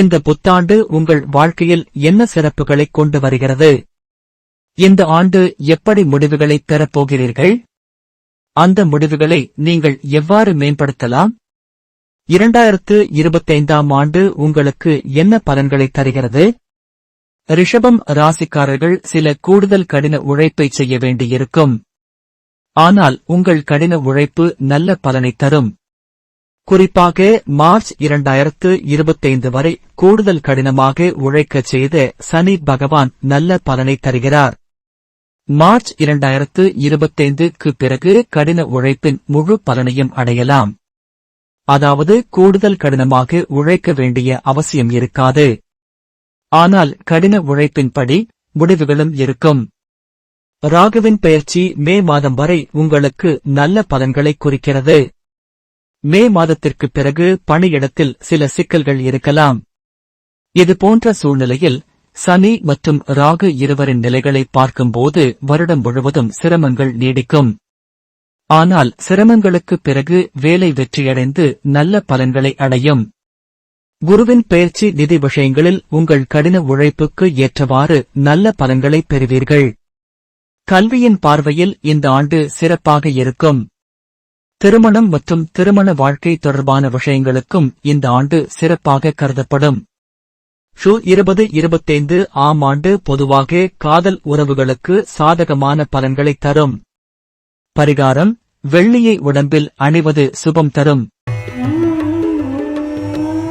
இந்த புத்தாண்டு உங்கள் வாழ்க்கையில் என்ன சிறப்புகளை கொண்டு வருகிறது? இந்த ஆண்டு எப்படி முடிவுகளை பெறப்போகிறீர்கள் அந்த முடிவுகளை நீங்கள் எவ்வாறு மேம்படுத்தலாம்? இரண்டாயிரத்து இருபத்தைந்தாம் ஆண்டு உங்களுக்கு என்ன பலன்களை தருகிறது? ரிஷபம் ராசிக்காரர்கள் சில கூடுதல் கடின உழைப்பை செய்ய வேண்டியிருக்கும். ஆனால் உங்கள் கடின உழைப்பு நல்ல பலனை தரும். குறிப்பாக மார்ச் இரண்டாயிரத்து இருபத்தைந்து வரை கூடுதல் கடினமாக உழைக்கச் செய்த சனி பகவான் நல்ல பலனை தருகிறார். மார்ச் இரண்டாயிரத்து இருபத்தைந்துக்கு பிறகு கடின உழைப்பின் முழு பலனையும் அடையலாம். அதாவது கூடுதல் கடினமாக உழைக்க வேண்டிய அவசியம் இருக்காது. ஆனால் கடின உழைப்பின்படி முடிவுகளும் இருக்கும். ராகுவின் பயிற்சி மே மாதம் வரை உங்களுக்கு நல்ல பலன்களை குறிக்கிறது. மே மாதத்திற்கு பிறகு பணியிடத்தில் சில சிக்கல்கள் இருக்கலாம். இதுபோன்ற சூழ்நிலையில் சனி மற்றும் ராகு இருவரின் நிலைகளை பார்க்கும்போது வருடம் முழுவதும் சிரமங்கள் நீடிக்கும். ஆனால் சிரமங்களுக்குப் பிறகு வேலை வெற்றியடைந்து நல்ல பலன்களை அடையும். குருவின் பயிற்சி நிதி விஷயங்களில் உங்கள் கடின உழைப்புக்கு ஏற்றவாறு நல்ல பலன்களை பெறுவீர்கள். கல்வியின் பார்வையில் இந்த ஆண்டு சிறப்பாக இருக்கும். திருமணம் மற்றும் திருமண வாழ்க்கை தொடர்பான விஷயங்களுக்கும் இந்த ஆண்டு சிறப்பாக கருதப்படும். ஷூ இருபது இருபத்தைந்து ஆம் ஆண்டு பொதுவாக காதல் உறவுகளுக்கு சாதகமான பலன்களை தரும். பரிகாரம் வெள்ளியை உடம்பில் அணிவது சுபம் தரும்.